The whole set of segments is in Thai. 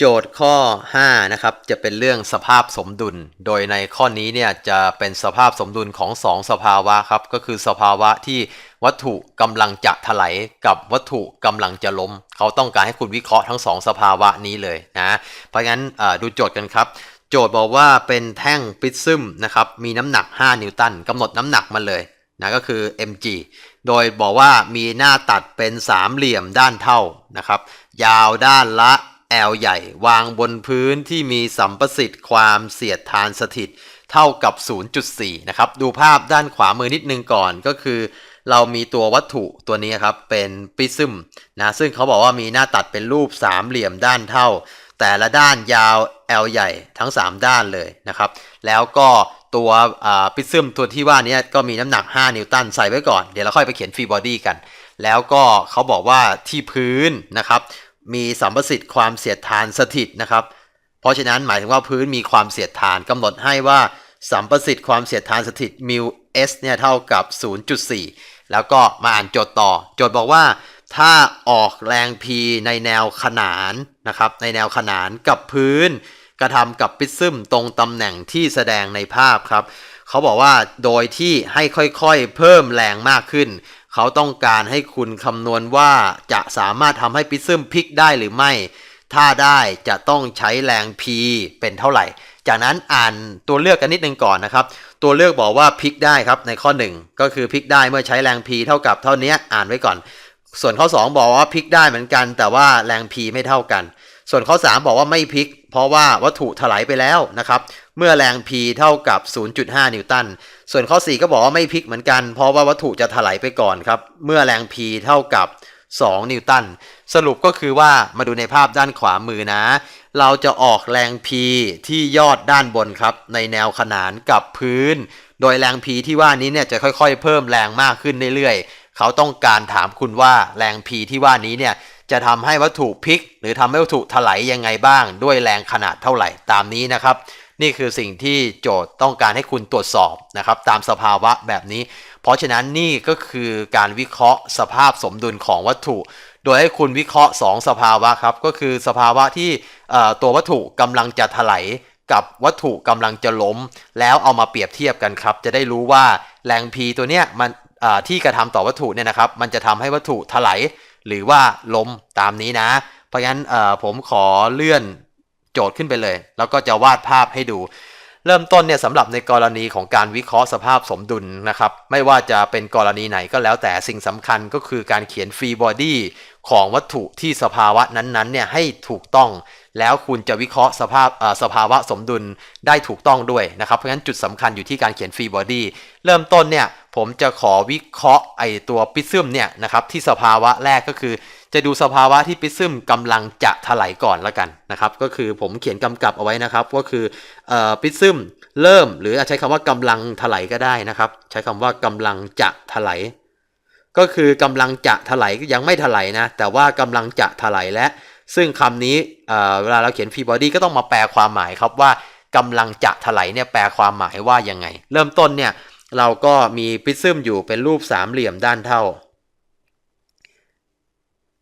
โจทย์ข้อ5นะครับจะเป็นเรื่องสภาพสมดุล โดยในข้อนี้เนี่ยจะเป็นสภาพสมดุลของ 2 สภาวะครับ ก็คือสภาวะที่วัตถุกำลังจะถลายกับวัตถุกำลังจะล้ม เขาต้องการให้คุณวิเคราะห์ทั้ง 2 สภาวะนี้เลยนะเพราะงั้นดูโจทย์กันครับ โจทย์บอกว่าเป็นแท่งปิซึมนะครับมีน้ำหนัก 5 นิวตันกำหนดน้ำหนักมาเลยนะก็คือ mg โดยบอกว่ามีหน้าตัดเป็นสามเหลี่ยมด้านเท่านะครับยาวด้านละ L ใหญ่วางบนพื้นที่มีสัมประสิทธิ์ความเสียดทานสถิต เท่ากับ 0.4 นะครับ ดูภาพด้านขวามือนิดนึงก่อนก็คือ เรามีตัววัตถุตัวนี้ครับ เป็นปริซึมนะซึ่งเขาบอกว่ามีหน้าตัดเป็นรูปสามเหลี่ยมด้านเท่า แต่ละด้านยาว L ใหญ่ทั้ง 3 ด้านเลยนะครับ แล้วก็ตัวปริซึมตัวที่ว่านี้ก็มีน้ำหนัก 5 นิวตันใส่ไว้ก่อน เดี๋ยวเราค่อยไปเขียนฟรีบอดี้กัน แล้วก็เขาบอกว่าที่พื้นนะครับ มีสัมประสิทธิ์ความเสียดทานสถิตนะครับ เพราะฉะนั้นหมายถึงว่าพื้นมีความเสียดทานกำหนดให้ว่าสัมประสิทธิ์ความเสียดทานสถิตมิว s เนี่ยเท่ากับ 0.4 แล้วก็มาอ่านโจทย์ต่อ โจทย์บอกว่า ถ้าออกแรง P ในแนวขนานนะครับในแนวขนานกับพื้น กระทำกับปริซึมตรงตำแหน่งที่แสดงในภาพครับเขาบอกว่าโดยที่ให้ค่อยๆ เพิ่มแรงมากขึ้น เขาต้องการให้คุณคำนวณว่าจะสามารถทำให้ปริซึมพลิกได้หรือไม่ ถ้าได้จะต้องใช้แรง P เป็นเท่าไหร่ จากนั้นอ่านตัวเลือกกันนิดนึงก่อนนะครับ ตัวเลือกบอกว่าพลิกได้ครับในข้อ 1 ก็คือพลิกได้เมื่อใช้แรง P เท่ากับเท่านี้อ่านไว้ก่อน ส่วนข้อ 2 บอกว่าพลิกได้เหมือนกัน แต่ว่าแรง P ไม่เท่ากัน ส่วนข้อ 3 บอกว่าไม่พลิก เพราะว่าวัตถุถลายไปแล้วนะครับ เมื่อแรง P เท่ากับ 0.5 นิวตัน ส่วนข้อ 4 ก็บอกว่าไม่พลิกเหมือนกัน เพราะว่าวัตถุจะถลายไปก่อนครับ เมื่อแรง P เท่ากับ 2 นิวตัน สรุปก็คือว่ามาดูในภาพด้านขวามือนะ เราจะออกแรง P ที่ยอดด้านบนครับ ในแนวขนานกับพื้น โดยแรง P ที่ว่านี้เนี่ยจะค่อยๆ เพิ่มแรงมากขึ้นเรื่อยๆ เขาต้องการถามคุณว่าแรง P ที่ว่านี้เนี่ยจะทำให้วัตถุพลิก หรือทำให้วัตถุถลายยังไงบ้าง ด้วยแรงขนาดเท่าไหร่ตามนี้นะครับ นี่คือสิ่งที่โจทย์ต้องการให้คุณตรวจสอบนะครับตามสภาวะแบบนี้ เพราะฉะนั้นนี่ก็คือการวิเคราะห์สภาพสมดุลของวัตถุ โดยให้คุณวิเคราะห์ 2 สภาวะครับก็คือสภาวะที่ตัววัตถุกำลังจะถลายกับวัตถุกำลังจะล้ม แล้วเอามาเปรียบเทียบกันครับ จะได้รู้ว่าแรง P ตัวเนี้ยมัน ที่กระทำต่อวัตถุเนี่ยนะครับ มันจะทำให้วัตถุถลายหรือว่าล้มตามนี้นะ เพราะงั้นผมขอเลื่อนโจทย์ขึ้นไปเลย แล้วก็จะวาดภาพให้ดู เริ่มต้นเนี่ยสำหรับในกรณีของการวิเคราะห์สภาพสมดุลนะครับ ไม่ว่าจะเป็นกรณีไหนก็แล้วแต่สิ่งสำคัญก็คือการเขียนฟรีบอดี้ของวัตถุที่สภาวะนั้นๆเนี่ยให้ถูกต้อง แล้วคุณจะวิเคราะห์สภาพสภาวะสมดุลได้ถูกต้องด้วยนะครับ เพราะฉะนั้นจุดสำคัญอยู่ที่การเขียนฟรีบอดี้เริ่มต้นเนี่ย ผมจะขอวิเคราะห์ไอตัวปิซึมเนี่ยนะครับที่สภาวะแรกก็คือ จะดูสภาวะที่ปิซึมกำลังจะถลายก่อนละกันนะครับก็คือผมเขียนกำกับเอาไว้นะครับก็คือปิซึมเริ่มหรือใช้คำว่ากำลังถลายก็ได้นะครับ ใช้คำว่ากำลังจะถลายก็คือกำลังจะถลายยังไม่ถลายนะแต่ว่ากำลังจะถลายและ ซึ่งคำนี้เวลาเราเขียนฟีบอดี้ก็ต้องมาแปลความหมายครับว่ากำลังจะถลายเนี่ยแปลความหมายว่ายังไง เริ่มต้นเนี่ย เราก็มีปริซซึมอยู่เป็นรูปสามเหลี่ยมด้านเท่า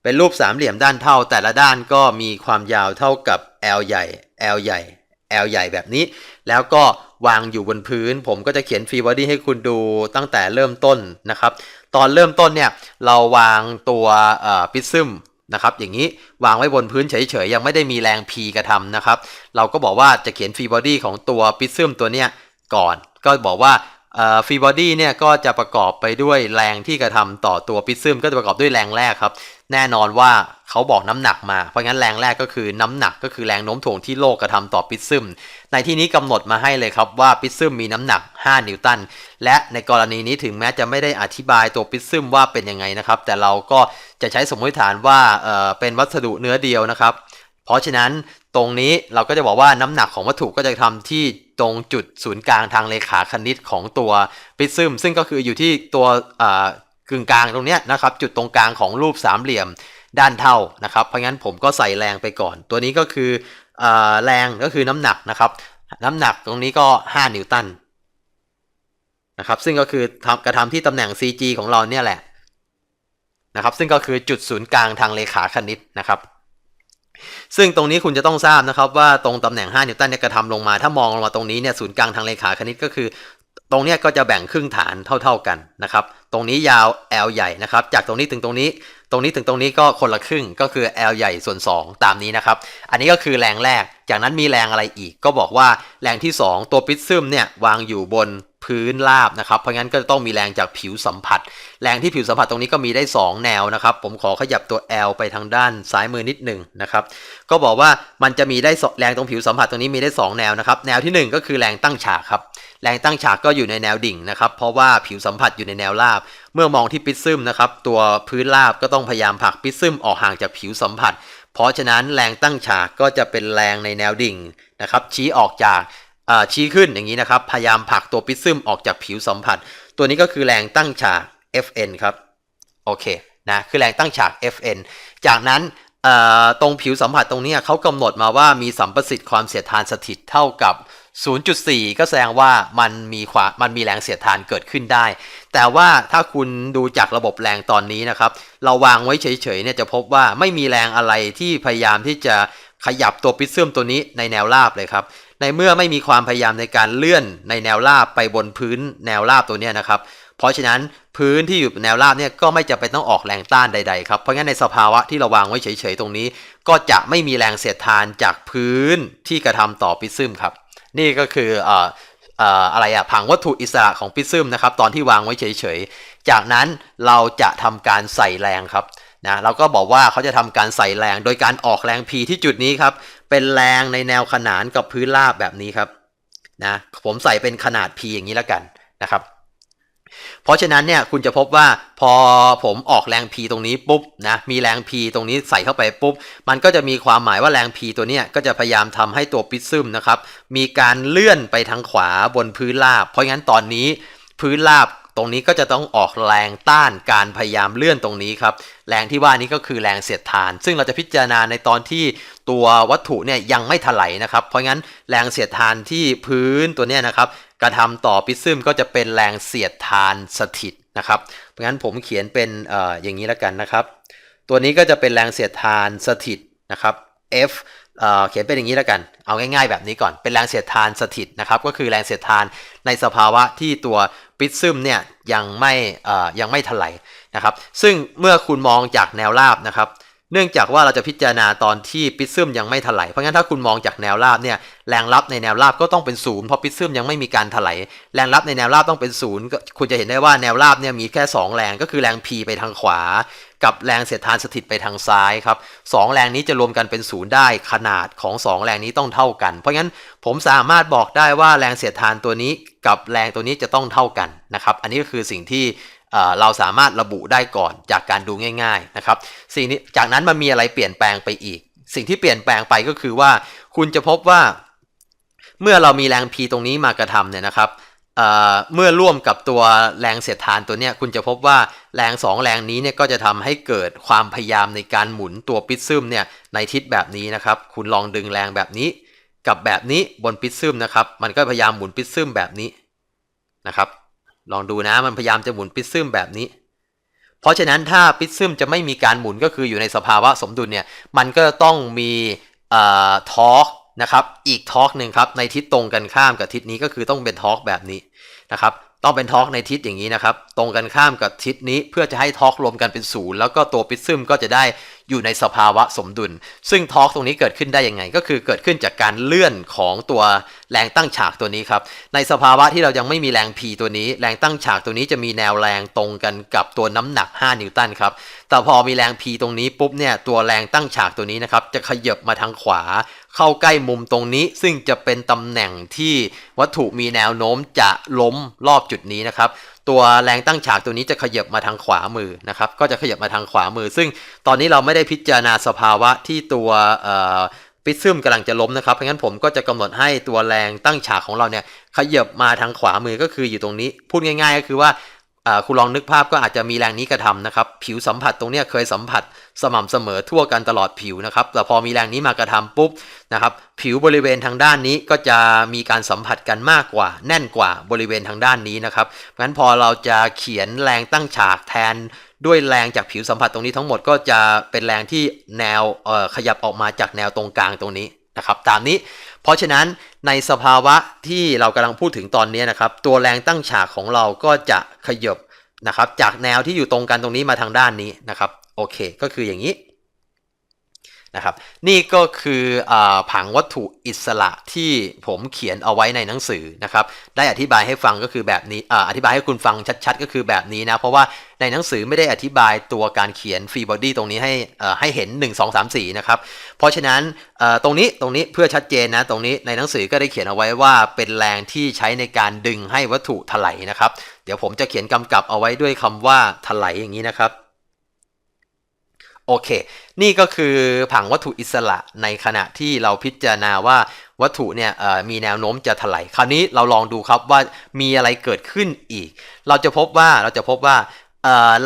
เป็นรูปสามเหลี่ยมด้านเท่า แต่ละด้านก็มีความยาวเท่ากับ L ใหญ่ L ใหญ่ L ใหญ่แบบนี้ แล้วก็วางอยู่บนพื้น ผมก็จะเขียนฟรีบอดี้ให้คุณดูตั้งแต่เริ่มต้นนะครับ ตอนเริ่มต้นเนี่ยเราวางตัวปริซซึมนะครับอย่างนี้วางไว้บนพื้นเฉยๆ ยังไม่ได้มีแรง P กระทำนะครับ เราก็บอกว่าจะเขียนฟรีบอดี้ของตัวปริซึมตัวเนี้ยก่อน ก็บอกว่า ฟรีบอดี้เนี่ยก็จะประกอบไปด้วยแรงที่กระทำต่อตัวปิซึมก็จะประกอบด้วยแรงแรกครับ แน่นอนว่าเขาบอกน้ำหนักมา เพราะงั้นแรงแรกก็คือน้ำหนักก็คือแรงโน้มถ่วงที่โลกกระทำต่อปิซึมในที่นี้กำหนดมาให้เลยครับว่าปิซึมมีน้ำหนัก 5 นิวตัน และในกรณีนี้ถึงแม้จะไม่ได้อธิบายตัวปิซึมว่าเป็นยังไงนะครับ แต่เราก็จะใช้สมมติฐานว่าเเป็นวัสดุเนื้อเดียวนะครับ เพราะฉะนั้นตรงนี้เราก็จะบอกว่าน้ำหนักของวัตถุก็จะทำที่ ตรงจุดศูนย์กลางทางเลขาคณิตของตัวปิซึมซึ่งก็คืออยู่ที่ตัวกึ่งกลางตรงนี้นะครับ จุดตรงกลางของรูปสามเหลี่ยมด้านเท่านะครับ เพราะงั้นผมก็ใส่แรงไปก่อน ตัวนี้ก็คืออแรงก็คือน้ำหนักนะครับ น้ำหนักตรงนี้ก็ 5 นิวตันนะครับซึ่งก็คือกระทำที่ตำแหน่ง CG ของเราเนี่ยแหละนะครับซึ่งก็คือจุดศูนย์กลางทางเลขาคณิตนะครับ ซึ่งตรงนี้คุณจะต้องทราบนะครับว่าตรงตำแหน่ง 5 นิวตันเนี่ยกระทำลงมา ถ้ามองลงมาตรงนี้เนี่ยศูนย์กลางทางเลขาคณิตก็คือ ตรงเนี้ยก็จะแบ่งครึ่งฐานเท่า ๆกันนะครับ ตรงนี้ยาว L ใหญ่นะครับ จากตรงนี้ถึงตรงนี้ ตรงนี้ถึงตรงนี้ก็คนละครึ่งก็คือ L ใหญ่ส่วน 2 ตามนี้นะครับ อันนี้ก็คือแรงแรก จากนั้นมีแรงอะไรอีก ก็บอกว่าแรงที่ 2 ตัวปิดซึมเนี่ยวางอยู่บน พื้นราบนะครับ เพราะงั้นก็จะต้องมีแรงจากผิวสัมผัส แรงที่ผิวสัมผัสตรงนี้ก็มีได้ 2 แนวนะครับ ผมขอขยับตัว L ไปทางด้านซ้ายมือนิดหนึ่งนะครับ ก็บอกว่ามันจะมีได้แรงตรงผิวสัมผัสตรงนี้มีได้ 2 แนวนะครับ แนวทีหนึ่1 ก็คือแรงตั้งฉากครับ แรงตั้งฉากก็อยู่ในแนวดิ่งนะครับ เพราะว่าผิวสัมผัสอยู่ในแนวราบ เมื่อมองที่ปิดซึมนะครับ ตัวพื้นราบก็ต้องพยายามผลักปิดซึมออกห่างจากผิวสัมผัส เพราะฉะนั้นแรงตั้งฉากก็จะเป็นแรงในแนวดิ่งนะครับชี้ออกจาก ชี้ขึ้นอย่างนี้นะครับ พยายามผลักตัวปิดซึมออกจากผิวสัมผัส ตัวนี้ก็คือแรงตั้งฉาก Fn ครับ โอเคนะคือแรงตั้งฉาก Fn จากนั้นตรงผิวสัมผัสตรงนี้เขากำหนดมาว่ามีสัมประสิทธิ์ความเสียดทานสถิตเท่ากับ 0.4 ก็แสดงว่ามันมีความมันมีแรงเสียดทานเกิดขึ้นได้ แต่ว่าถ้าคุณดูจากระบบแรงตอนนี้นะครับ เราวางไว้เฉยๆเนี่ยจะพบว่าไม่มีแรงอะไรที่พยายามที่จะขยับตัวปิดเสื่อมตัวนี้ในแนวราบเลยครับ ในเมื่อไม่มีความพยายามในการเลื่อนในแนวราบไปบนพื้นแนวราบตัวนี้นะครับ เพราะฉะนั้นพื้นที่อยู่แนวราบเนี่ยก็ไม่จะเป็นต้องออกแรงต้านใดๆครับ เพราะงั้นในสภาวะที่เราวางไว้เฉยๆตรงนี้ ก็จะไม่มีแรงเสียดทานจากพื้นที่กระทำต่อปิซึมครับ นี่ก็คืออ่ออะไรอะผังวัตถุอิสระของปิซึมนะครับตอนที่วางไว้เฉยๆ จากนั้นเราจะทำการใส่แรงครับนะเราก็บอกว่าเขาจะทำการใส่แรงโดยการออกแรง P ที่จุดนี้ครับ เป็นแรงในแนวขนานกับพื้นราบแบบนี้ครับนะผมใส่เป็นขนาด P อย่างนี้แล้วกันนะครับ เพราะฉะนั้นเนี่ยคุณจะพบว่าพอผมออกแรง P ตรงนี้ปุ๊บนะมีแรง P ตรงนี้ใส่เข้าไปปุ๊บ มันก็จะมีความหมายว่าแรง P ตัวเนี้ยก็จะพยายามทำให้ตัวปิดซึมนะครับ มีการเลื่อนไปทางขวาบนพื้นราบ เพราะงั้นตอนนี้พื้นราบ ตรงนี้ก็จะต้องออกแรงต้านการพยายามเลื่อนตรงนี้ครับ แรงที่ว่านี้ก็คือแรงเสียดทาน ซึ่งเราจะพิจารณาในตอนที่ตัววัตถุเนี่ยยังไม่ถลายนะครับ เพราะงั้นแรงเสียดทานที่พื้นตัวเนี้ยนะครับกระทำต่อปิซึมก็จะเป็นแรงเสียดทานสถิตนะครับ เพราะงั้นผมเขียนเป็นเอ่ออย่างนี้แล้วกันนะครับ ตัวนี้ก็จะเป็นแรงเสียดทานสถิตนะครับ F เขียนเป็นอย่างนี้แล้วกัน เอาง่ายๆแบบนี้ก่อน เป็นแรงเสียดทานสถิตนะครับ ก็คือแรงเสียดทานในสภาวะที่ตัว ปิดซึมเนี่ยยังไม่ยังไม่ถลายนะครับ ซึ่งเมื่อคุณมองจากแนวราบนะครับ เนื่องจากว่าเราจะพิจารณาตอนที่ปิซึมยังไม่ถลายเพราะงั้นถ้าคุณมองจากแนวราบเนี่ยแรงรับในแนวราบก็ต้องเป็นศูนย์เพราะปิซึมยังไม่มีการถลายแรงรับในแนวราบต้องเป็นศูนย์คุณจะเห็นได้ว่าแนวราบเนี่ยมีแค่ 2 แรงก็คือแรง P ไปทางขวา กับแรงเสียดทานสถิตไปทางซ้ายครับสองแรงนี้จะรวมกันเป็นศูนย์ได้ขนาดของ 2 แรงนี้ต้องเท่ากัน เพราะงั้นผมสามารถบอกได้ว่าแรงเสียดทานตัวนี้กับแรงตัวนี้จะต้องเท่ากันนะครับอันนี้ก็คือสิ่งที่ เราสามารถระบุได้ก่อนจากการดูง่ายๆนะครับสิ่งนี้จากนั้นมันมีอะไรเปลี่ยนแปลงไปอีก สิ่งที่เปลี่ยนแปลงไปก็คือว่า คุณจะพบว่า เมื่อเรามีแรง P ตรงนี้มากระทำเนี่ยนะครับเเมื่อร่วมกับตัวแรงเสียดทานตัวเนี้ยคุณจะพบว่าแรง 2 แรงนี้เนี่ยก็จะทำให้เกิดความพยายามในการหมุนตัวปิดซึมเนี่ยในทิศแบบนี้นะครับ คุณลองดึงแรงแบบนี้ กับแบบนี้บนปิดซึมนะครับ มันก็พยายามหมุนปิดซึมแบบนี้นะครับ ลองดูนะมันพยายามจะหมุนปิดซึมแบบนี้ เพราะฉะนั้นถ้าปิดซึมจะไม่มีการหมุนก็คืออยู่ในสภาวะสมดุลเนี่ยมันก็ต้องมีทอร์กนะครับอีกทอร์กหนึ่งครับในทิศตรงกันข้ามกับทิศนี้ก็คือต้องเป็นทอร์กแบบนี้นะครับ ต้องเป็นทอร์กในทิศอย่างนี้นะครับ ตรงกันข้ามกับทิศนี้เพื่อจะให้ทอร์กรวมกันเป็นศูนย์แล้วก็ตัวปิดซึมก็จะได้อยู่ในสภาวะสมดุล ซึ่งทอร์กตรงนี้เกิดขึ้นได้ยังไง ก็คือเกิดขึ้นจากการเลื่อนของตัวแรงตั้งฉากตัวนี้ครับ ในสภาวะที่เรายังไม่มีแรง P ตัวนี้ แรงตั้งฉากตัวนี้จะมีแนวแรงตรงกันกับตัวน้ำหนัก 5 นิวตันครับ แต่พอมีแรง P ตรงนี้ปุ๊บเนี่ยตัวแรงตั้งฉากตัวนี้นะครับจะขยับมาทางขวา เข้าใกล้มุมตรงนี้ ซึ่งจะเป็นตำแหน่งที่วัตถุมีแนวโน้มจะล้มรอบจุดนี้นะครับ ตัวแรงตั้งฉากตัวนี้จะขยับมาทางขวามือนะครับ ก็จะขยับมาทางขวามือ ซึ่งตอนนี้เราไม่ได้พิจารณาสภาวะที่ตัวปิซึมกำลังจะล้มนะครับ เพราะงั้นผมก็จะกำหนดให้ตัวแรงตั้งฉากของเราเนี่ยขยับมาทางขวามือก็คืออยู่ตรงนี้ พูดง่าย ๆ ก็คือว่า คุณลองนึกภาพก็อาจจะมีแรงนี้กระทำนะครับ ผิวสัมผัสตรงเนี้ยเคยสัมผัสสม่ำเสมอทั่วกันตลอดผิวนะครับ แต่พอมีแรงนี้มากระทำปุ๊บนะครับ ผิวบริเวณทางด้านนี้ก็จะมีการสัมผัสกันมากกว่า แน่นกว่าบริเวณทางด้านนี้นะครับงั้นพอเราจะเขียนแรงตั้งฉากแทนด้วยแรงจากผิวสัมผัสตรงนี้ทั้งหมดก็จะเป็นแรงที่แนวขยับออกมาจากแนวตรงกลางตรงนี้นะครับ ตามนี้ เพราะฉะนั้นในสภาวะที่เรากำลังพูดถึงตอนนี้นะครับ ตัวแรงตั้งฉากของเราก็จะขยบนะครับ จากแนวที่อยู่ตรงกันตรงนี้มาทางด้านนี้นะครับ โอเค ก็คืออย่างนี้ นะครับ นี่ก็คืออผังวัตถุอิสระที่ผมเขียนเอาไว้ในหนังสือนะครับ ได้อธิบายให้ฟังก็คือแบบนี้ออธิบายให้คุณฟังชัดๆ ก็คือแบบนี้นะ เพราะว่าในหนังสือไม่ได้อธิบายตัวการเขียนฟรีบอดี้ตรงนี้ให้ให้เห็น 1 2 3 4 นะครับ เพราะฉะนั้นตรงนี้ตรงนี้เพื่อชัดเจนนะ ตรงนี้ในหนังสือก็ได้เขียนเอาไว้ว่าเป็นแรงที่ใช้ในการดึงให้วัตถุถลายนะครับ เดี๋ยวผมจะเขียนกำกับเอาไว้ด้วยคำว่าถลายอย่างนี้นะครับ โอเค นี่ก็คือผังวัตถุอิสระในขณะที่เราพิจารณาว่าวัตถุเนี่ยมีแนวโน้มจะถลายคราวนี้เราลองดูครับว่ามีอะไรเกิดขึ้นอีก เราจะพบว่าเราจะพบว่า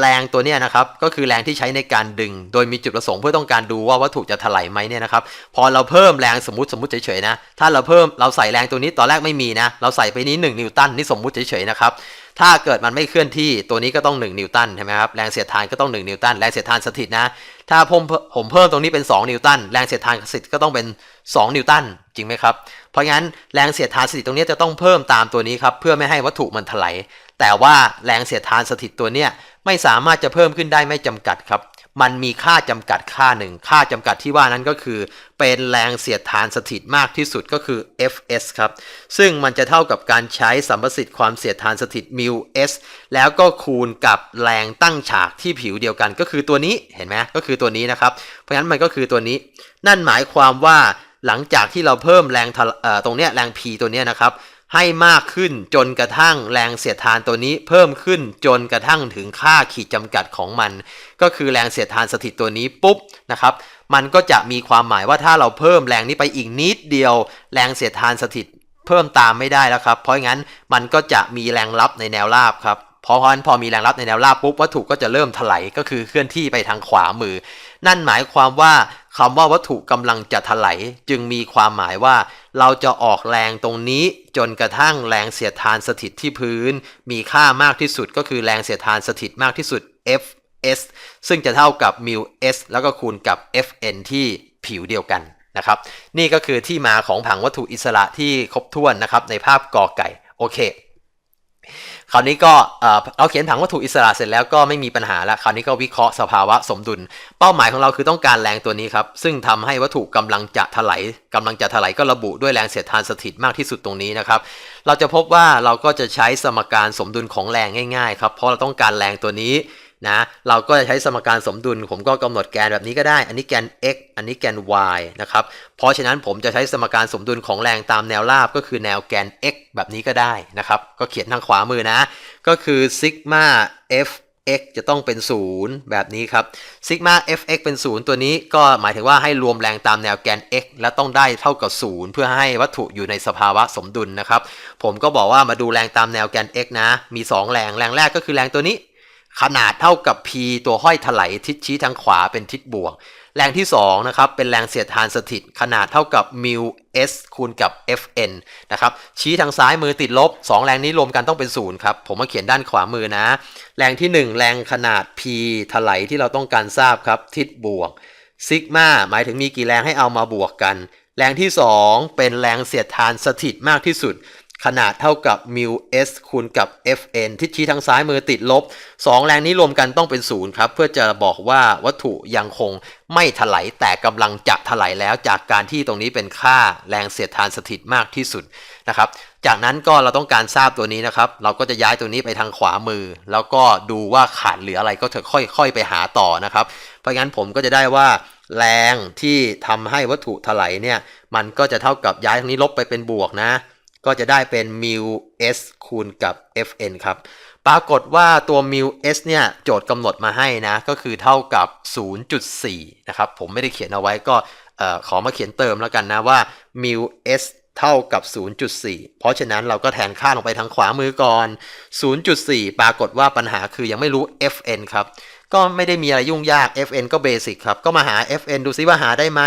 แรงตัวเนี้ยนะครับก็คือแรงที่ใช้ในการดึง โดยมีจุดประสงค์เพื่อต้องการดูว่าวัตถุจะถลายไหมเนี่ยนะครับพอเราเพิ่มแรงสมมติสมมติเฉยๆนะถ้าเราเพิ่มเราใส่แรงตัวนี้ตอนแรกไม่มีนะเราใส่ไปนี้ 1 นิวตันนี่สมมุติเฉยๆนะครับถ้าเกิดมันไม่เคลื่อนที่ตัวนี้ก็ต้อง 1 นิวตันใช่ไหมครับแรงเสียดทานก็ต้อง 1 นิวตันแรงเสียดทานสถิตนะถ้าผมผมเพิ่มตรงนี้เป็น 2 นิวตันแรงเสียดทานสถิตก็ต้องเป็น 2 นิวตันจริงไหมครับเพราะงั้นแรงเสียดทานสถิตตรงนี้จะต้องเพิ่มตามตัวนี้ครับเพื่อไม่ให้วัตถุมันถลาย แต่ว่าแรงเสียดทานสถิตตัวเนี้ยไม่สามารถจะเพิ่มขึ้นได้ไม่จำกัดครับ มันมีค่าจำกัดค่าหนึ่ง ค่าจำกัดที่ว่านั้นก็คือ เป็นแรงเสียดทานสถิตมากที่สุดก็คือ Fs ครับ ซึ่งมันจะเท่ากับการใช้สัมประสิทธิ์ความเสียดทานสถิต μ s แล้วก็คูณกับแรงตั้งฉากที่ผิวเดียวกัน ก็คือตัวนี้เห็นไหมก็คือตัวนี้นะครับ เพราะฉะนั้นมันก็คือตัวนี้ นั่นหมายความว่าหลังจากที่เราเพิ่มแรงตรงเนี้ยแรง P ตัวเนี้ยนะครับ ให้มากขึ้นจนกระทั่งแรงเสียดทานตัวนี้เพิ่มขึ้นจนกระทั่งถึงค่าขีดจำกัดของมัน ก็คือแรงเสียดทานสถิตตัวนี้ปุ๊บนะครับมันก็จะมีความหมายว่าถ้าเราเพิ่มแรงนี้ไปอีกนิดเดียว แรงเสียดทานสถิตเพิ่มตามไม่ได้แล้วครับ เพราะงั้นมันก็จะมีแรงรับในแนวราบครับเพราะฉะนั้นพอมีแรงรับในแนวราบปุ๊บวัตถุก็จะเริ่มถลายก็คือเคลื่อนที่ไปทางขวามือ นั่นหมายความว่า คำว่าวัตถุกำลังจะถลายจึงมีความหมายว่า เราจะออกแรงตรงนี้จนกระทั่งแรงเสียดทานสถิตที่พื้น มีค่ามากที่สุดก็คือแรงเสียดทานสถิตมากที่สุด Fs ซึ่งจะเท่ากับ μs แล้วก็คูณกับ Fn ที่ผิวเดียวกันนะครับ นี่ก็คือที่มาของผังวัตถุอิสระที่ครบถ้วนนะครับในภาพกอไก่ โอเค คราวนี้ก็เราเขียนผังวัตถุอิสระเสร็จแล้วก็ไม่มีปัญหาแล้วคราวนี้ก็วิเคราะห์สภาวะสมดุล เป้าหมายของเราคือต้องการแรงตัวนี้ครับ ซึ่งทำให้วัตถุกำลังจะถลายกำลังจะถลายก็ระบุด้วยแรงเสียดทานสถิตมากที่สุดตรงนี้นะครับ เราจะพบว่าเราก็จะใช้สมการสมดุลของแรงง่ายๆครับ เพราะเราต้องการแรงตัวนี้ นะเราก็จะใช้สมการสมดุล ผมก็กำหนดแกนแบบนี้ก็ได้ อันนี้แกน x อันนี้แกน y นะครับเพราะฉะนั้นผมจะใช้สมการสมดุลของแรงตามแนวราบก็คือแนวแกน x แบบนี้ก็ได้นะครับก็เขียนทางขวามือนะ ก็คือซิกมา f x จะต้องเป็น 0 แบบนี้ครับซิกมา fx เป็น 0 ตัวนี้ก็หมายถึงว่าให้รวมแรงตามแนวแกน x และต้องได้เท่ากับ 0 เพื่อให้วัตถุอยู่ในสภาวะสมดุลนะครับ ผมก็บอกว่ามาดูแรงตามแนวแกน x นะ มี 2 แรง แรงแรกก็คือแรงตัวนี้ ขนาดเท่ากับ p ตัวห้อยถลายทิศชี้ทางขวาเป็นทิศบวก แรงที่2นะครับเป็นแรงเสียดทานสถิต ขนาดเท่ากับ μ s คูณกับ fn นะครับชี้ทางซ้ายมือติดลบ 2 แรงนี้รวมกันต้องเป็น0ครับ ผมมาเขียนด้านขวามือนะ แรงที่ 1 แรงขนาด p ถลายที่เราต้องการทราบครับ ทิศบวกซิกมาหมายถึงมีกี่แรงให้เอามาบวกกัน แรงที่ 2 เป็นแรงเสียดทานสถิตมากที่สุด ขนาดเท่ากับ μ s คูณกับ fn ทิศชี้ทางซ้ายมือติดลบ 2 แรงนี้รวมกันต้องเป็นศูนย์ครับ เพื่อจะบอกว่าวัตถุยังคงไม่ถลายแต่กำลังจะถลายแล้วจากการที่ตรงนี้เป็นค่าแรงเสียดทานสถิตมากที่สุดนะครับ จากนั้นก็เราต้องการทราบตัวนี้นะครับ เราก็จะย้ายตัวนี้ไปทางขวามือ แล้วก็ดูว่าขาดเหลืออะไรก็จะค่อย ๆ ไปหาต่อนะครับ เพราะงั้นผมก็จะได้ว่าแรงที่ทำให้วัตถุถลายเนี่ยมันก็จะเท่ากับย้ายตรงนี้ลบไปเป็นบวกนะ ก็จะได้เป็น μs คูณกับ fn ครับ ปรากฏว่าตัว μs เนี่ยโจทย์กำหนดมาให้นะ ก็คือเท่ากับ 0.4 นะครับ ผมไม่ได้เขียนเอาไว้ก็ขอมาเขียนเติมแล้วกันนะว่า μs เท่ากับ 0.4 เพราะฉะนั้นเราก็แทนค่าลงไปทางขวามือก่อน 0.4 ปรากฏว่าปัญหาคือยังไม่รู้ fn ครับ ก็ไม่ได้มีอะไรยุ่งยาก fn ก็เบสิกครับ ก็มาหา fn ดูซิว่าหาได้ไหม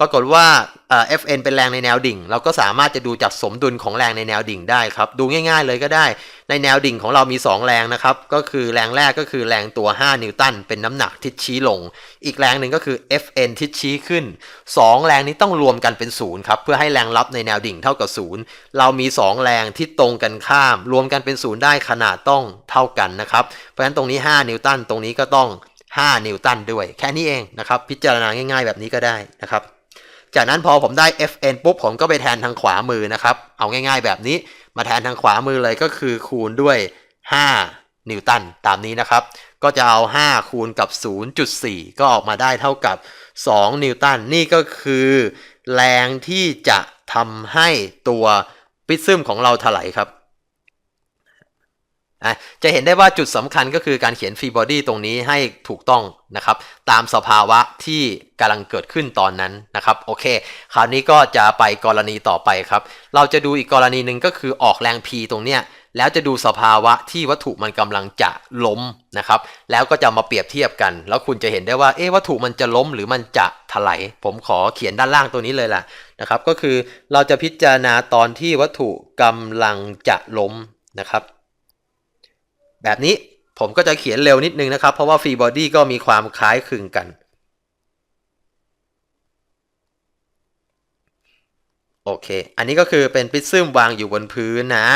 ปรากฏว่าเอ่อ Fn เป็นแรงในแนวดิ่ง เราก็สามารถจะดูจากสมดุลของแรงในแนวดิ่งได้ครับ ดูง่ายๆเลยก็ได้ ในแนวดิ่งของเรามี 2 แรงนะครับ ก็คือแรงแรกก็คือแรงตัว 5 นิวตัน เป็นน้ำหนักทิศชี้ลง อีกแรงหนึ่งก็คือ Fn ทิศชี้ขึ้น 2 แรงนี้ต้องรวมกันเป็นศูนย์ครับ เพื่อให้แรงรับในแนวดิ่งเท่ากับศูนย์เรามี 2 แรงที่ตรงกันข้าม รวมกันเป็นศูนย์ได้ขนาดต้องเท่ากันนะครับ เพราะฉะนั้นตรงนี้ 5 นิวตัน ตรงนี้ก็ต้อง 5 นิวตันด้วย แค่นี้เองนะครับ พิจารณาง่าย ๆ แบบนี้ก็ได้นะครับ จากนั้นพอผมได้ Fn ปุ๊บผมก็ไปแทนทางขวามือนะครับ เอาง่ายๆแบบนี้มาแทนทางขวามือเลยก็คือคูณด้วย 5 นิวตันตามนี้นะครับ ก็จะเอา 5 คูณกับ 0.4 ก็ออกมาได้เท่ากับ 2 นิวตันนี่ก็คือแรงที่จะทำให้ตัวปิซึมของเราถลายครับ อะจะเห็นได้ว่าจุดสำคัญก็คือการเขียนฟรีบอดี้ตรงนี้ให้ถูกต้องนะครับ ตามสภาวะที่กำลังเกิดขึ้นตอนนั้นนะครับโอเค คราวนี้ก็จะไปกรณีต่อไปครับ เราจะดูอีกกรณีหนึ่งก็คือออกแรง P ตรงเนี้ยแล้วจะดูสภาวะที่วัตถุมันกำลังจะล้มนะครับ แล้วก็จะมาเปรียบเทียบกัน แล้วคุณจะเห็นได้ว่า เอ๊ะวัตถุมันจะล้มหรือมันจะถลายผมขอเขียนด้านล่างตัวนี้เลยล่ะนะครับ ก็คือเราจะพิจารณาตอนที่วัตถุกำลังจะล้มนะครับ แบบนี้ผมก็จะเขียนเร็วนิดนึงนะครับ เพราะว่าฟรีบอดี้ก็มีความคล้ายคลึงกัน โอเค อันนี้ก็คือเป็นปิซึมวางอยู่บนพื้นนะ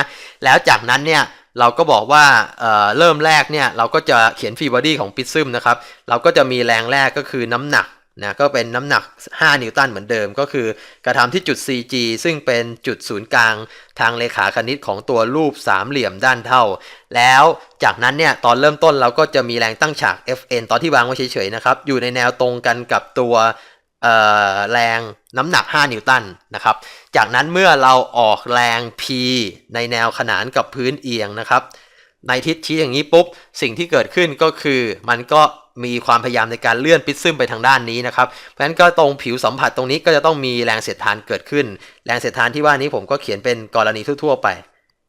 แล้วจากนั้นเนี่ยเราก็บอกว่าเเริ่มแรกเนี่ยเราก็จะเขียนฟรีบอดี้ของปิซึมนะครับ เราก็จะมีแรงแรกก็คือน้ำหนัก นะก็เป็นน้ำหนัก 5 นิวตันเหมือนเดิม ก็คือกระทำที่จุด CG ซึ่งเป็นจุดศูนย์กลางทางเลขาคณิตของตัวรูปสามเหลี่ยมด้านเท่า แล้วจากนั้นเนี่ยตอนเริ่มต้นเราก็จะมีแรงตั้งฉาก Fn ตอนที่วางไว้เฉยๆนะครับ อยู่ในแนวตรงกันกับตัวแรงน้ำหนัก 5 นิวตันนะครับ จากนั้นเมื่อเราออกแรง P ในแนวขนานกับพื้นเอียงนะครับ ในทิศชี้อย่างนี้ปุ๊บสิ่งที่เกิดขึ้นก็คือมันก็มีความพยายามในการเลื่อนพิซซึมไปทางด้านนี้นะครับ เพราะฉะนั้นก็ตรงผิวสัมผัสตรงนี้ก็จะต้องมีแรงเสียดทานเกิดขึ้น แรงเสียดทานที่ว่านี้ผมก็เขียนเป็นกรณีทั่วๆไป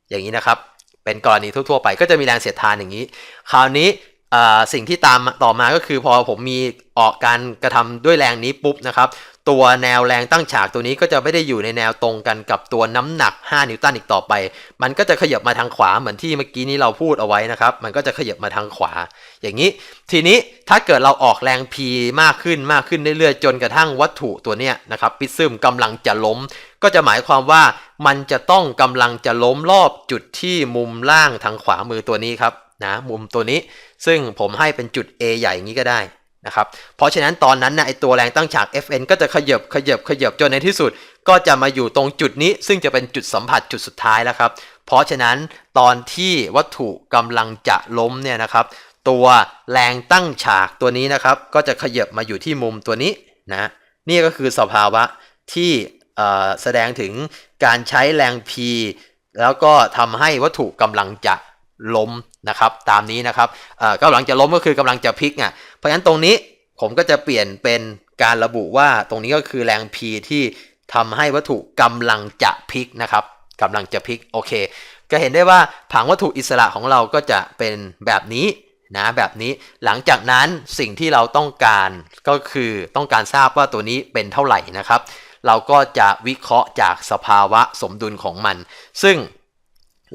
อย่างนี้นะครับ เป็นกรณีทั่วๆไปก็จะมีแรงเสียดทานอย่างนี้ คราวนี้ สิ่งที่ตามต่อมาก็คือพอผมมีออกการกระทำด้วยแรงนี้ปุ๊บนะครับ ตัวแนวแรงตั้งฉากตัวนี้ก็จะไม่ได้อยู่ในแนวตรงกันกับตัวน้ำหนัก 5 นิวตันอีกต่อไป มันก็จะขยับมาทางขวาเหมือนที่เมื่อกี้นี้เราพูดเอาไว้นะครับ มันก็จะขยับมาทางขวา อย่างนี้ ทีนี้ถ้าเกิดเราออกแรง P มากขึ้นมากขึ้นเรื่อยๆจนกระทั่งวัตถุตัวเนี้ยนะครับปิซึมกำลังจะล้ม ก็จะหมายความว่ามันจะต้องกำลังจะล้มรอบจุดที่มุมล่างทางขวามือตัวนี้ครับ นะมุมตัวนี้ซึ่งผมให้เป็นจุด A ใหญ่อย่างนี้ก็ได้นะครับเพราะฉะนั้นตอนนั้นนะไอตัวแรงตั้งฉาก Fn ก็จะขยับขยับขยับจนในที่สุด ก็จะมาอยู่ตรงจุดนี้ ซึ่งจะเป็นจุดสัมผัสจุดสุดท้ายแล้วครับ เพราะฉะนั้นตอนที่วัตถุกำลังจะล้มเนี่ยนะครับ ตัวแรงตั้งฉากตัวนี้นะครับ ก็จะขยับมาอยู่ที่มุมตัวนี้นะนี่ก็คือสภาวะที่แสดงถึงการใช้แรง P แล้วก็ทำให้วัตถุกำลังจะ ล้มนะครับตามนี้นะครับเอ่อกำลังจะล้มก็คือกำลังจะพลิกอะเพราะฉะนั้นตรงนี้ผมก็จะเปลี่ยนเป็นการระบุว่าตรงนี้ก็คือแรง P ที่ทำให้วัตถุกำลังจะพลิกนะครับกำลังจะพลิกโอเคก็เห็นได้ว่าผังวัตถุอิสระของเราก็จะเป็นแบบนี้นะแบบนี้หลังจากนั้นสิ่งที่เราต้องการก็คือต้องการทราบว่าตัวนี้เป็นเท่าไหร่นะครับ เราก็จะวิเคราะห์จากสภาวะสมดุลของมัน ซึ่ง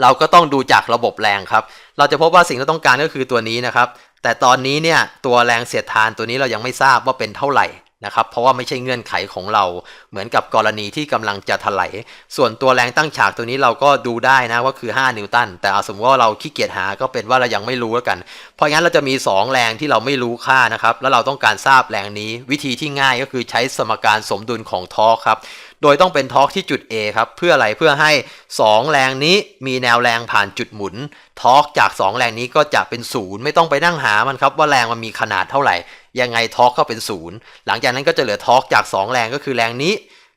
เราก็ต้องดูจากระบบแรงครับ เราจะพบว่าสิ่งที่ต้องการก็คือตัวนี้นะครับ แต่ตอนนี้เนี่ยตัวแรงเสียดทานตัวนี้เรายังไม่ทราบว่าเป็นเท่าไหร่นะครับ เพราะว่าไม่ใช่เงื่อนไขของเรา เหมือนกับกรณีที่กำลังจะถลาย ส่วนตัวแรงตั้งฉากตัวนี้เราก็ดูได้นะว่าคือ 5 นิวตัน แต่เอาสมมติว่าเราขี้เกียจหาก็เป็นว่าเรายังไม่รู้แล้วกัน เพราะงั้นเราจะมี 2 แรงที่เราไม่รู้ค่านะครับ แล้วเราต้องการทราบแรงนี้ วิธีที่ง่ายก็คือใช้สมการสมดุลของทอร์ครับ โดยต้องเป็นทอร์กที่จุด A ครับเพื่ออะไรเพื่อให้ 2 แรงนี้มีแนวแรงผ่านจุดหมุนทอร์กจาก 2 แรงนี้ก็จะเป็นศูนย์ไม่ต้องไปนั่งหามันครับว่าแรงมันมีขนาดเท่าไหร่ ยังไงทอร์กก็เป็นศูนย์หลังจากนั้นก็จะเหลือทอร์กจาก 2 แรงก็คือแรงนี้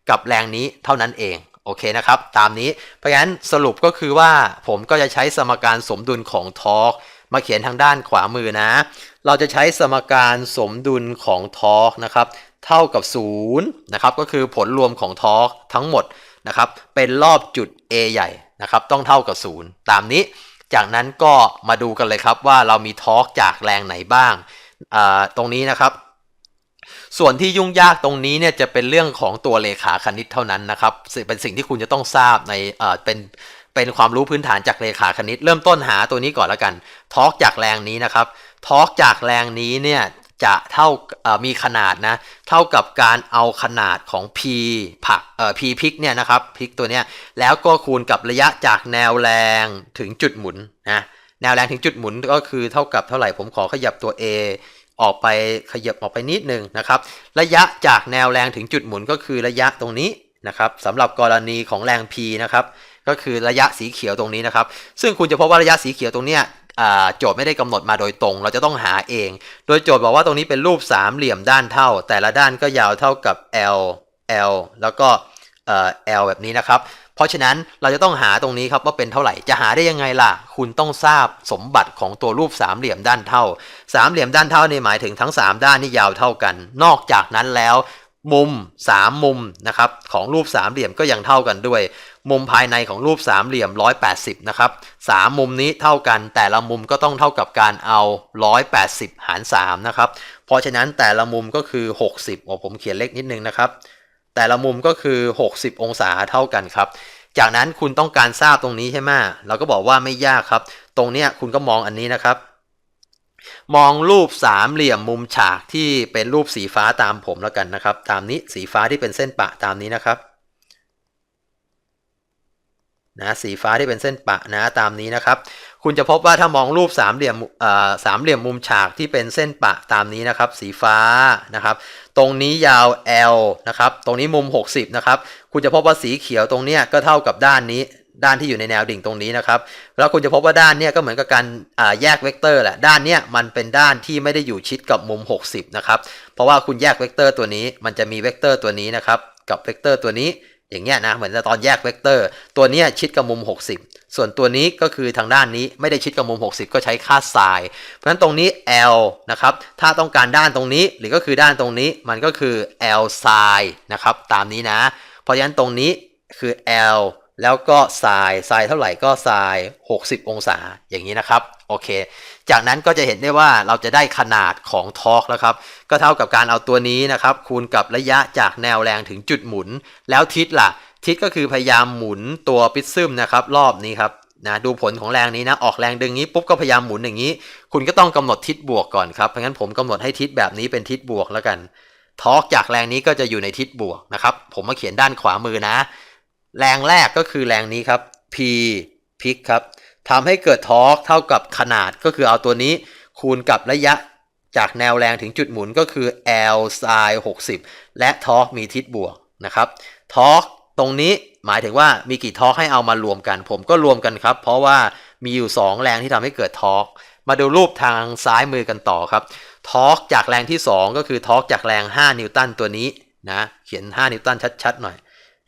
กับแรงนี้เท่านั้นเองโอเคนะครับ ตามนี้เพราะฉะนั้นสรุปก็คือว่าผมก็จะใช้สมการสมดุลของทอร์กมาเขียนทางด้านขวามือนะ เราจะใช้สมการสมดุลของทอร์กนะครับ เท่ากับ0นะครับก็คือผลรวมของทอร์กทั้งหมดนะครับเป็นรอบจุด A ใหญ่นะครับต้องเท่ากับ 0 ตามนี้ จากนั้นก็มาดูกันเลยครับว่าเรามีทอร์กจากแรงไหนบ้างตรงนี้นะครับ ส่วนที่ยุ่งยากตรงนี้เนี่ยจะเป็นเรื่องของตัวเลขาคณิตเท่านั้นนะครับเป็นสิ่งที่คุณจะต้องทราบในเเป็นเป็นความรู้พื้นฐานจากเลขาคณิต เริ่มต้นหาตัวนี้ก่อนแล้วกันทอร์กจากแรงนี้นะครับทอร์กจากแรงนี้เนี่ย จะเท่ามีขนาดนะเท่ากับการเอาขนาดของ p ผักเอ่อ p พิกเนี่ยนะครับพิกตัวเนี้ยแล้วก็คูณกับระยะจากแนวแรงถึงจุดหมุนนะแนวแรงถึงจุดหมุนก็คือเท่ากับเท่าไหร่ผมขอขยับตัว a ออกไปขยับออกไปนิดนึงนะครับระยะจากแนวแรงถึงจุดหมุนก็คือระยะตรงนี้นะครับสำหรับกรณีของแรง P นะครับก็คือระยะสีเขียวตรงนี้นะครับ ซึ่งคุณจะพบว่าระยะสีเขียวตรงเนี้ย โจทย์ไม่ได้กำหนดมาโดยตรง เราจะต้องหาเอง โดยโจทย์บอกว่าตรงนี้เป็นรูปสามเหลี่ยมด้านเท่า แต่ละด้านก็ยาวเท่ากับ L L แล้วก็ L แบบนี้นะครับ เพราะฉะนั้นเราจะต้องหาตรงนี้ครับว่าเป็นเท่าไหร่ จะหาได้ยังไงล่ะ คุณต้องทราบสมบัติของตัวรูปสามเหลี่ยมด้านเท่า สามเหลี่ยมด้านเท่านี่หมายถึงทั้ง 3 ด้านนี่ยาวเท่ากัน นอกจากนั้นแล้ว มุม 3 มุมนะครับของรูปสามเหลี่ยมก็ยังเท่ากันด้วย มุมภายในของรูปสามเหลี่ยม 180 นะครับสามมุมนี้เท่ากัน แต่ละมุมก็ต้องเท่ากับการเอา 180 หาร 3 นะครับ เพราะฉะนั้นแต่ละมุมก็คือ 60โอ้ผมเขียนเลขนิดนึงนะครับ แต่ละมุมก็คือ 60 องศาเท่ากันครับ จากนั้นคุณต้องการทราบตรงนี้ใช่ไหมเราก็บอกว่าไม่ยากครับ ตรงเนี้ยคุณก็มองอันนี้นะครับ มองรูปสามเหลี่ยมมุมฉากที่เป็นรูปสีฟ้าตามผมแล้วกันนะครับ ตามนี้สีฟ้าที่เป็นเส้นปะตามนี้นะครับนะสีฟ้าที่เป็นเส้นปะนะตามนี้นะครับ คุณจะพบว่าถ้ามองรูปสามเหลี่ยมสามเหลี่ยมมุมฉากที่เป็นเส้นปะตามนี้นะครับ สีฟ้านะครับ ตรงนี้ยาว L นะครับ ตรงนี้มุม 60 นะครับ คุณจะพบว่าสีเขียวตรงเนี้ยก็เท่ากับด้านนี้ ด้านที่อยู่ในแนวดิ่งตรงนี้นะครับ แล้วคุณจะพบว่าด้านเนี้ยก็เหมือนกับการแยกเวกเตอร์แหละ ด้านเนี้ยมันเป็นด้านที่ไม่ได้อยู่ชิดกับมุม 60 นะครับ เพราะว่าคุณแยกเวกเตอร์ตัวนี้ มันจะมีเวกเตอร์ตัวนี้นะครับ กับเวกเตอร์ตัวนี้อย่างเงี้ยนะเหมือนตอนแยกเวกเตอร์ ตัวเนี้ยชิดกับมุม 60 ส่วนตัวนี้ก็คือทางด้านนี้ไม่ได้ชิดกับมุม 60 ก็ใช้ค่าไซน์เพราะฉะนั้นตรงนี้ L นะครับถ้าต้องการด้านตรงนี้หรือก็คือด้านตรงนี้มันก็คือ L sin นะครับตามนี้นะ เพราะฉะนั้นตรงนี้คือ L แล้วก็ไซน์ไซน์เท่าไหร่ก็ไซน์60 องศาอย่างนี้นะครับโอเค จากนั้นก็จะเห็นได้ว่าเราจะได้ขนาดของทอร์กแล้วครับ ก็เท่ากับการเอาตัวนี้นะครับ คูณกับระยะจากแนวแรงถึงจุดหมุน แล้วทิศล่ะ ทิศก็คือพยายามหมุนตัวปิซซึมนะครับ รอบนี้ครับนะดูผลของแรงนี้นะ ออกแรงดึงนี้ปุ๊บก็พยายามหมุนอย่างนี้ คุณก็ต้องกำหนดทิศบวกก่อนครับเพราะงั้นผมกำหนดให้ทิศแบบนี้เป็นทิศบวกแล้วกันทอร์กจากแรงนี้ก็จะอยู่ในทิศบวกนะครับ ผมมาเขียนด้านขวามือนะ แรงแรกก็คือแรงนี้ครับ P พิกครับทำให้เกิดทอร์กเท่ากับขนาดก็คือเอาตัวนี้คูณกับระยะจากแนวแรงถึงจุดหมุนก็คือ L sin 60 และทอร์กมีทิศบวกนะครับทอร์กตรงนี้หมายถึงว่ามีกี่ทอร์กให้เอามารวมกัน ผมก็รวมกันครับ เพราะว่ามีอยู่ 2 แรงที่ทำให้เกิดทอร์กมาดูรูปทางซ้ายมือกันต่อครับทอร์กจากแรงที่ 2 ก็คือทอร์กจากแรง 5 นิวตันตัวนี้นะเขียน 5 นิวตันชัดๆหน่อย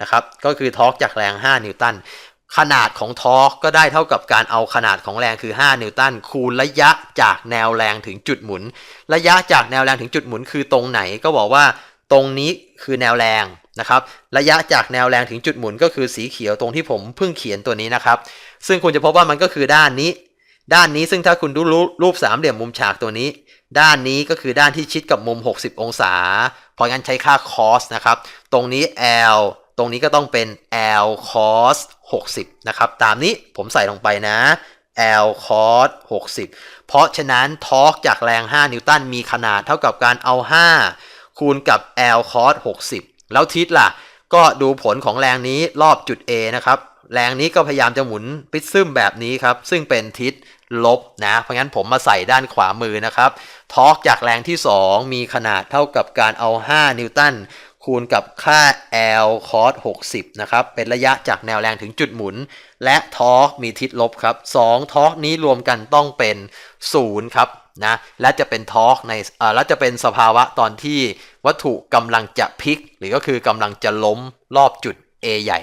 นะครับก็คือทอร์กจากแรง 5 นิวตันขนาดของทอร์กก็ได้เท่ากับการเอาขนาดของแรงคือ 5 นิวตันคูณระยะจากแนวแรงถึงจุดหมุน ระยะจากแนวแรงถึงจุดหมุนคือตรงไหนก็บอกว่าตรงนี้คือแนวแรงนะครับระยะจากแนวแรงถึงจุดหมุนก็คือสีเขียวตรงที่ผมเพิ่งเขียนตัวนี้นะครับ ซึ่งคุณจะพบว่ามันก็คือด้านนี้ ด้านนี้ซึ่งถ้าคุณดูรูปสามเหลี่ยมมุมฉากตัวนี้ ด้านนี้ก็คือด้านที่ชิดกับมุม 60 องศา เพราะงั้นใช้ค่า cos นะครับ ตรงนี้ L ตรงนี้ก็ต้องเป็น L cos 60 นะครับ ตามนี้ผมใส่ลงไปนะ L cos 60 เพราะฉะนั้นทอร์กจากแรง 5 นิวตันมีขนาดเท่ากับการเอา 5 คูณกับ L cos 60 แล้วทิศล่ะ ก็ดูผลของแรงนี้รอบจุด A นะครับ แรงนี้ก็พยายามจะหมุนปิดซึมแบบนี้ครับ ซึ่งเป็นทิศลบนะ เพราะงั้นผมมาใส่ด้านขวามือนะครับ ทอร์กจากแรงที่ 2 มีขนาดเท่ากับการเอา 5 นิวตัน คูณกับค่า L cos 60 นะครับ เป็นระยะจากแนวแรงถึงจุดหมุน และทอร์กมีทิศลบครับ2ทอร์กนี้รวมกันต้องเป็น 0 ครับนะและจะเป็นทอร์กในอ่และจะเป็นสภาวะตอนที่วัตถุกำลังจะพลิก หรือก็คือกำลังจะล้มรอบจุด A ใหญ่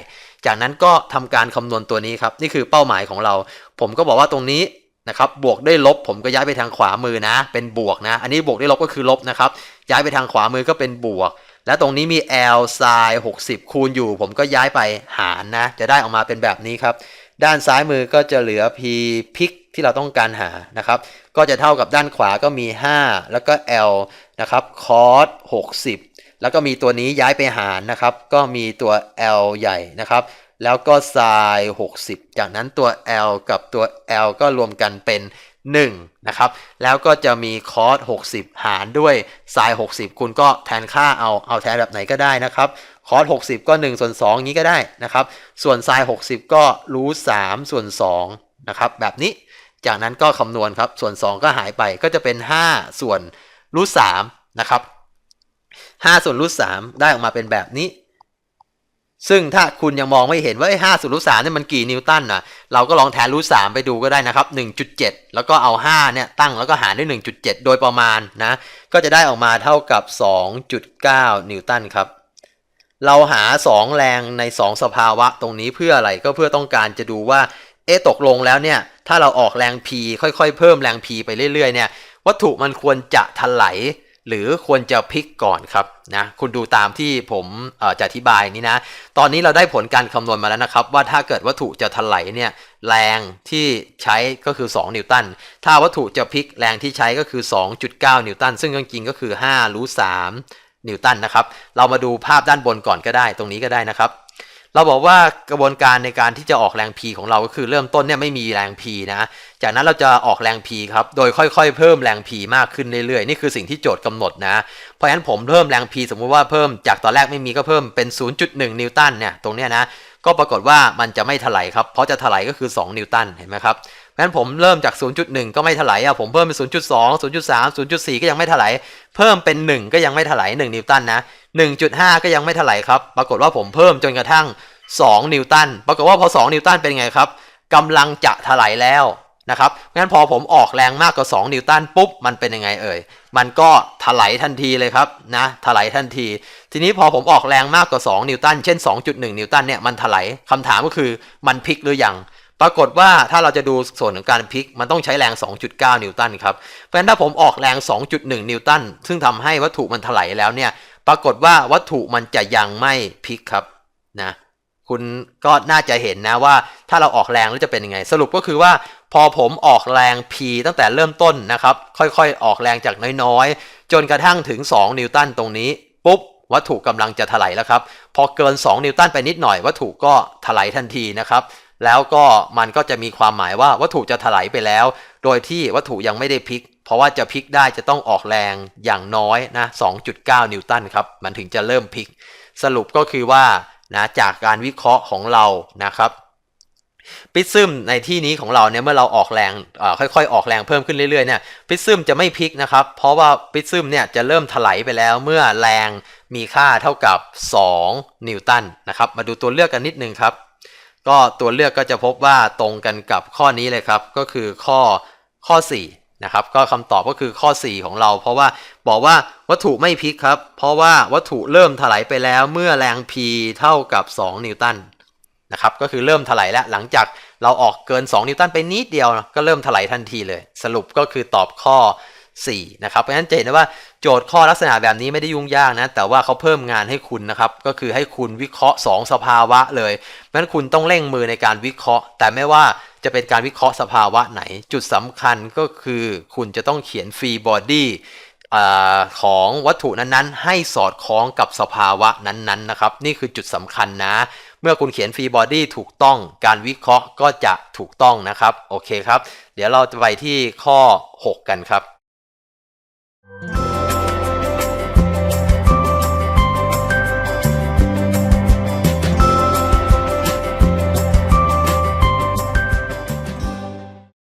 จากนั้นก็ทำการคำนวณตัวนี้ครับ นี่คือเป้าหมายของเรา ผมก็บอกว่าตรงนี้นะครับบวกด้วยลบผมก็ย้ายไปทางขวามือนะ เป็นบวกนะ อันนี้บวกด้วยลบก็คือลบนะครับ ย้ายไปทางขวามือก็เป็นบวก และตรงนี้มี L sin 60 คูณอยู่ ผมก็ย้ายไปหารนะ จะได้ออกมาเป็นแบบนี้ครับ ด้านซ้ายมือก็จะเหลือ p พิกที่เราต้องการหานะครับ ก็จะเท่ากับด้านขวาก็มี 5 แล้วก็ l นะครับ cos 60 แล้วก็มีตัวนี้ย้ายไปหารนะครับ ก็มีตัว l ใหญ่นะครับ แล้วก็ sin 60 จากนั้นตัว l กับตัว l ก็รวมกันเป็น 1นะครับแล้วก็จะมี cos 60 หารด้วย sin 60 คุณก็แทนค่าเอาเอาแทนแบบไหนก็ได้นะครับ cos 60 ก็ 1 ส่วน2งี้ก็ได้นะครับ ส่วน sin 60 ก็รู้3ส่วน2นะครับแบบนี้จากนั้นก็คำนวณครับส่วน 2 ก็หายไปก็จะเป็น 5 ส่วนรูท3นะครับ5ส่วนรูท3ได้ออกมาเป็นแบบนี้ ซึ่งถ้าคุณยังมองไม่เห็นว่าไอ้5ส่วนรูท3เนี่ยมันกี่นิวตันน่ะ เราก็ลองแทนรูท3ไปดูก็ได้นะครับ 1.7 แล้วก็เอา 5 เนี่ยตั้งแล้วก็หารด้วย 1.7 โดยประมาณนะ ก็จะได้ออกมาเท่ากับ 2.9 นิวตันครับ เราหา 2 แรงใน 2 สภาวะตรงนี้เพื่ออะไรก็เพื่อต้องการจะดูว่า เอะตกลงแล้วเนี่ย ถ้าเราออกแรง P ค่อยๆ เพิ่มแรง P ไปเรื่อยๆ เนี่ย วัตถุมันควรจะถลาย หรือควรจะพลิกก่อนครับนะคุณดูตามที่ผมจะอธิบายนี้นะ ตอนนี้เราได้ผลการคำนวณมาแล้วนะครับ ว่าถ้าเกิดวัตถุจะถลายเนี่ยแรงที่ใช้ก็คือ 2 นิวตัน ถ้าวัตถุจะพลิกแรงที่ใช้ก็คือ 2.9 นิวตัน ซึ่งจริงๆก็คือ5รูท3นิวตันนะครับ เรามาดูภาพด้านบนก่อนก็ได้ ตรงนี้ก็ได้นะครับ เราบอกว่ากระบวนการในการที่จะออกแรง P ของเราก็คือเริ่มต้นเนี่ยไม่มีแรง P นะ จากนั้นเราจะออกแรง P ครับ โดยค่อยๆ เพิ่มแรง P มากขึ้นเรื่อยๆ นี่คือสิ่งที่โจทย์กำหนดนะ เพราะฉะนั้นผมเพิ่มแรง P สมมุติว่าเพิ่มจากตอนแรกไม่มีก็เพิ่มเป็น 0.1 นิวตันเนี่ย ตรงเนี้ยนะก็ปรากฏว่ามันจะไม่ถลายครับ เพราะจะถลายก็คือ 2 นิวตันเห็นไหมครับงั้นผมเริ่มจาก 0.1 ก็ไม่ถลายอะผมเพิ่มเป็น 0.2 0.3 0.4 ก็ยังไม่ถลายเพิ่มเป็น 1 ก็ยังไม่ถลาย1นิวตันนะ1.5 ก็ยังไม่ถลายครับ ปรากฏว่าผมเพิ่มจนกระทั่ง 2 นิวตัน ปรากฏว่าพอ 2 นิวตันเป็นไงครับกำลังจะถลายแล้ว นะครับงั้นพอผมออกแรงมากกว่า 2 นิวตันปุ๊บ มันเป็นยังไงเอ่ย มันก็ถลายทันทีเลยครับนะถลายทันที ทีนี้พอผมออกแรงมากกว่า 2 นิวตัน เช่น 2.1 นิวตันเนี่ยมันถลายคำถามก็คือมันพลิกหรือยัง ปรากฏว่าถ้าเราจะดูส่วนของการพลิก มันต้องใช้แรง 2.9 นิวตันครับ เพราะฉะนั้นถ้าผมออกแรง 2.1 นิวตัน ซึ่งทำให้วัตถุมันถลายแล้วเนี่ย ปรากฏว่าวัตถุมันจะยังไม่พลิกครับนะคุณก็น่าจะเห็นนะว่าถ้าเราออกแรงแล้วจะเป็นยังไง สรุปก็คือว่า พอผมออกแรง P ตั้งแต่เริ่มต้นนะครับ ค่อยๆ ออกแรงจากน้อยๆ จนกระทั่งถึง 2 นิวตันตรงนี้ ปุ๊บ วัตถุกำลังจะถลายแล้วครับ พอเกิน 2 นิวตันไปนิดหน่อย วัตถุก็ถลายทันทีนะครับ แล้วก็มันก็จะมีความหมายว่าวัตถุจะถลายไปแล้ว โดยที่วัตถุยังไม่ได้พลิก เพราะว่าจะพลิกได้จะต้องออกแรงอย่างน้อยนะ 2.9 นิวตันครับ มันถึงจะเริ่มพลิก สรุปก็คือว่านะจากการวิเคราะห์ของเรานะครับ ปิซึมในที่นี้ของเราเนี่ยเมื่อเราออกแรงค่อยๆ ออกแรงเพิ่มขึ้นเรื่อยๆเนี่ยปิซึมจะไม่พลิกนะครับ เพราะว่าปิซึมเนี่ยจะเริ่มถลายไปแล้วเมื่อแรงมีค่าเท่ากับ 2 นิวตันนะครับ มาดูตัวเลือกกันนิดนึงครับ ก็ตัวเลือกก็จะพบว่าตรงกันกับข้อนี้เลยครับ ก็คือข้อข้อ 4 นะครับ ก็คำตอบก็คือข้อ 4 ของเรา เพราะว่าบอกว่าวัตถุไม่พลิกครับ เพราะว่าวัตถุเริ่มถลายไปแล้วเมื่อแรง P เท่ากับ 2 นิวตัน นะครับก็คือเริ่มถลายแล้วหลังจากเราออกเกิน 2 นิวตันไปนิดเดียวก็เริ่มถลายทันทีเลย สรุปก็คือตอบข้อ 4 นะครับเพราะฉะนั้นจะเห็นได้ว่าโจทย์ข้อลักษณะแบบนี้ไม่ได้ยุ่งยากนะ แต่ว่าเขาเพิ่มงานให้คุณนะครับ ก็คือให้คุณวิเคราะห์ 2 สภาวะเลยเพราะฉะนั้นคุณต้องเร่งมือในการวิเคราะห์ แต่ไม่ว่าจะเป็นการวิเคราะห์สภาวะไหน จุดสำคัญก็คือคุณจะต้องเขียนฟรีบอดี้ของวัตถุนั้นๆ ให้สอดคล้องกับสภาวะนั้นๆนะครับ นี่คือจุดสำคัญนะ เมื่อคุณเขียนฟรีบอดี้ถูกต้องการวิเคราะห์ก็จะถูกต้องนะครับ โอเคครับ เดี๋ยวเราจะไปที่ข้อ 6 กันครับ